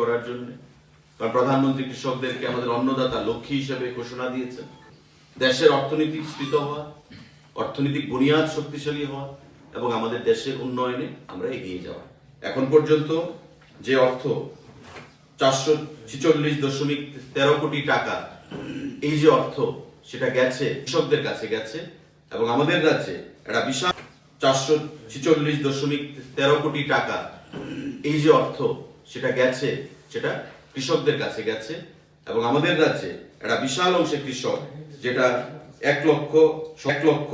করার জন্য। কারণ প্রধানমন্ত্রী কৃষকদেরকে আমাদের অন্নদাতা লক্ষ্মী হিসেবে ঘোষণা দিয়েছেন। দেশের অর্থনীতি স্ফীত হওয়া, অর্থনৈতিক বুনিয়াদ শক্তিশালী হওয়া এবং আমাদের দেশের উন্নয়নে আমরা এগিয়ে যাওয়া। এখন পর্যন্ত যে অর্থ চারশো ছিচল্লিশ দশমিক তেরো কোটি টাকা, এই যে অর্থ, সেটা গেছে, কৃষকদের কাছে গেছে এবং আমাদের রাজ্যে একটা বিশাল চারশো ছিচল্লিশ দশমিক তেরো কোটি টাকা, এই যে অর্থ সেটা গেছে, সেটা কৃষকদের কাছে গেছে এবং আমাদের রাজ্যে একটা বিশাল অংশে কৃষক, যেটা এক লক্ষ এক লক্ষ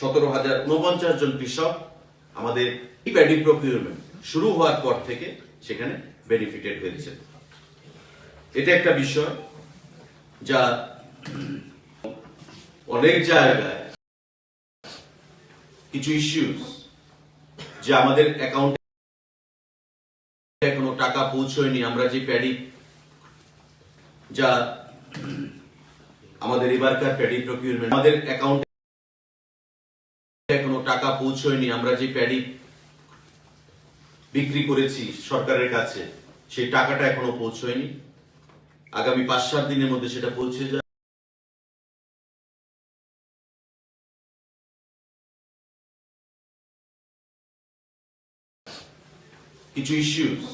সতেরো হাজার উনপঞ্চাশ জন কৃষক আমাদের প্যাডি প্রকিউরমেন্ট শুরু হওয়ার পর থেকে সেখানে বেনিফিটেড হয়েছে। এটা একটা বিষয় যা অনেক জায়গায় কিছু ইস্যুস যে আমাদের অ্যাকাউন্টে টাকা পৌঁছয়নি, আমরা যে প্যাডি যা আমাদের এবারকার প্যাডি প্রকিউরমেন্ট আমাদের অ্যাকাউন্টে এখনও টাকা পৌঁছয়নি, আমরা যে প্যাডি বিক্রি করেছি সরকারের কাছে, সেই টাকাটা এখনও পৌঁছয়নি। আগামী পাঁচ সাত দিনের মধ্যে সেটা পৌঁছে যায়। কিছু ইস্যুস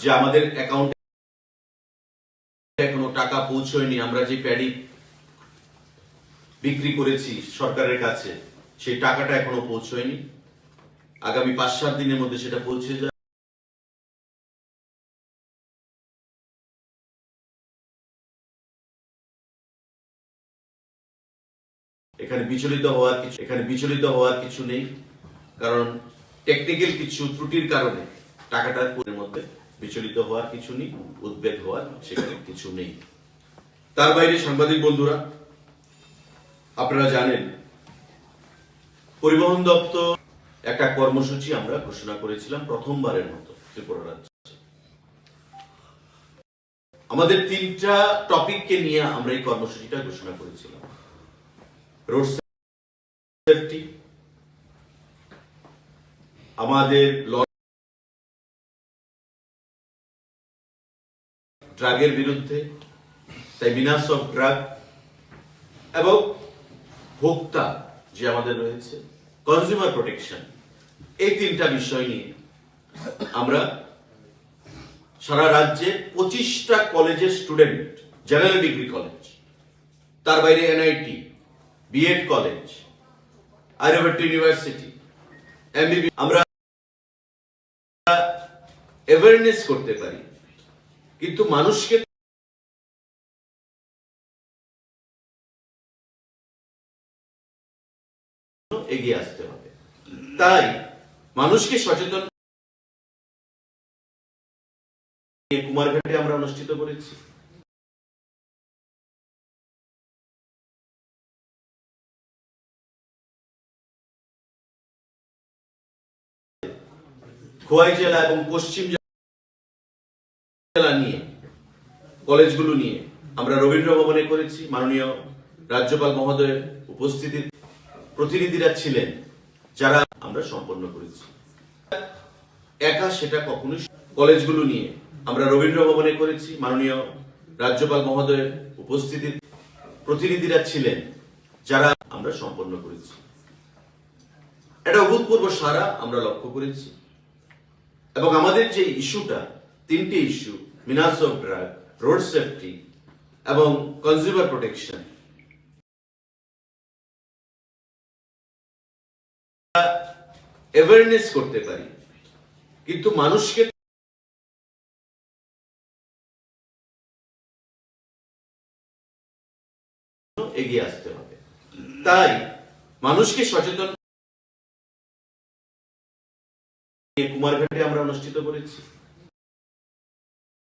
যে আমাদের অ্যাকাউন্টে এখনও টাকা পৌঁছয়নি, আমরা যে প্যাডি বিক্রি করেছি সরকারের কাছে, সেই টাকাটা এখনও পৌঁছয়নি। আগামী পাঁচ সাত দিনের মধ্যে সেটা পৌঁছে যায়। এখানে বিচলিত হওয়ার কিছু এখানে বিচলিত হওয়ার কিছু নেই, কারণ টেকনিক্যাল কিছু ত্রুটির কারণে টাকাটার মধ্যে। বিচলিত হওয়ার কিছু নেই, উদ্বেগ হওয়ার সেখানে কিছু নেই। তার বাইরে সাংবাদিক বন্ধুরা, আপনারা জানেন, পরিবহন দপ্তর একটা কর্মসূচি আমরা ঘোষণা করেছিলাম প্রথমবারের মতো ত্রিপুরা রাজ্যে। আমাদের তিনটা টপিককে নিয়ে আমরা এই কর্মসূচিটা ঘোষণা করেছিলাম। রোড সেফটি আমাদের ড্রাগের বিরুদ্ধে, তাই বিনাশ অফ ড্রাগ এবং ভোক্তা যে আমাদের রয়েছে কনজিউমার প্রোটেকশন এই তিনটা বিষয় নিয়ে আমরা সারা রাজ্যে পঁচিশটা কলেজের স্টুডেন্ট জেনারেল ডিগ্রি কলেজ তার বাইরে NIT B Ed college Aryabhatta university MBB আমরা অ্যাওয়ারনেস করতে পারি। কিন্তু মানুষকে এগিয়ে আসতে হবে। তাই মানুষকে সচেতন কুমারঘাটে আমরা অনুষ্ঠিত করেছি। খোয়াই জেলা এবং পশ্চিম জেলা নিয়ে, কলেজগুলো নিয়ে আমরা রবীন্দ্র ভবনে করেছি, মাননীয় রাজ্যপাল মহোদয়ের উপস্থিতির প্রতিনিধিরা ছিলেন, যারা আমরা সম্পন্ন করেছি। একা সেটা কলেজগুলো নিয়ে আমরা রবীন্দ্র ভবনে করেছি, মাননীয় রাজ্যপাল মহোদয়ের উপস্থিতির প্রতিনিধিরা ছিলেন, যারা আমরা সম্পন্ন করেছি। এটা অভূতপূর্ব সারা আমরা লক্ষ্য করেছি। এবং আমাদের যে ইস্যুটা তিনটি issue menace of drug road safety এবং কনজিউমার প্রোটেকশন অ্যাওয়ারনেস করতে পারি, কিন্তু মানুষকে এগিয়ে আসতে হবে। তাই মানুষকে সচেতন কুমারঘাটে আমরা অনুষ্ঠিত করেছি।